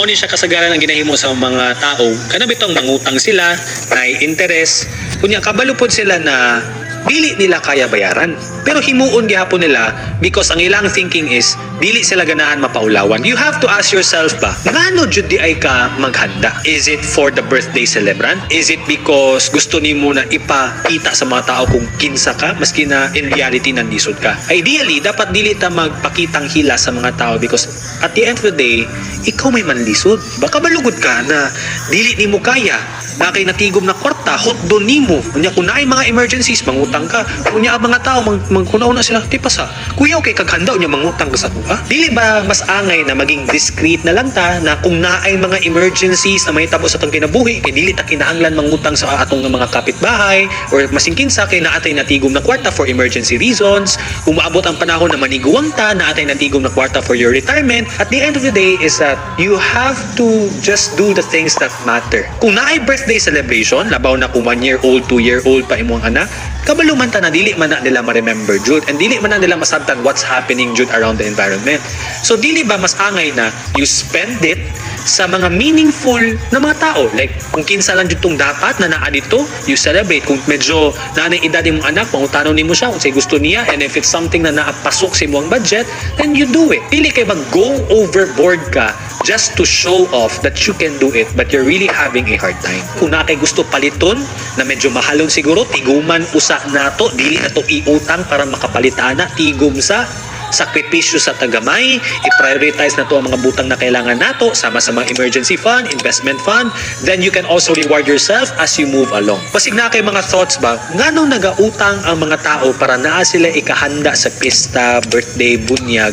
mao ni siya kasagaran ang ginahimo sa mga tao. Kana bitong mangutang sila na interest. Kunya kabalo pod sila na dili nila kaya bayaran. Pero himuon gihapon nila because ang ilang thinking is dili sila ganahan mapaulawan. You have to ask yourself ba ngano jud di ay ka maghanda? Is it for the birthday celebrant? Is it because gusto nimo na ipakita sa mga tao kung kinsa ka maski na in reality nandisod ka? Ideally dapat dili ta magpakitang hila sa mga tao because at the end of the day ikaw may manlisod. Baka balugod ka na dili nimo kaya na natigom na kwarta hot doon nimo. Unya kung naay mga emergencies mangutang ka. Unya ang mga tao mag, magkunauna sila. Ti pasa kuya okay kaghanda unya mangutang ka sa tuwa dili ba mas angay na maging discreet na lang ta na kung naay mga emergencies na may tabo sa tong kinabuhi kay dili ta kinahanglan mangutang sa atong mga kapitbahay or masingkin sa kay naatay natigom na kwarta for emergency reasons. Kung maabot ang panahon na maniguwang ta naatay natigom na kwarta for your retirement. At the end of the day is that you have to just do the things that matter. Kung naay birthday celebration. Labaw na kung one year old two year old pa imong anak. Kabalo man ta na dili man na nila ma-remember jud and dili man na nila masabtan what's happening jud around the environment. So dili ba mas angay na you spend it sa mga meaningful na mga tao. Like kung kinsa lang tong dapat na naa dito you celebrate. Kung medyo naa na edad imong anak pangutanon nimo siya. Kung say gusto niya and if it's something na naapasok sa imong budget then you do it. Dili kay mag go overboard ka just to show off that you can do it but you're really having a hard time. Kung na kay gusto paliton na medyo mahalon siguro tiguman usa nato dili na to iutang para makapalitan na tigom sa sakripisyo sa tagamay, i-prioritize na to ang mga butang na kailangan nato, sama sa mga emergency fund, investment fund, then you can also reward yourself as you move along. Pasig na kay mga thoughts ba, nganong nagautang ang mga tao para naa sila ikahanda sa pista, birthday, bunyag,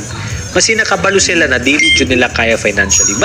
kasi nakabalo sila na dili nila kaya financially.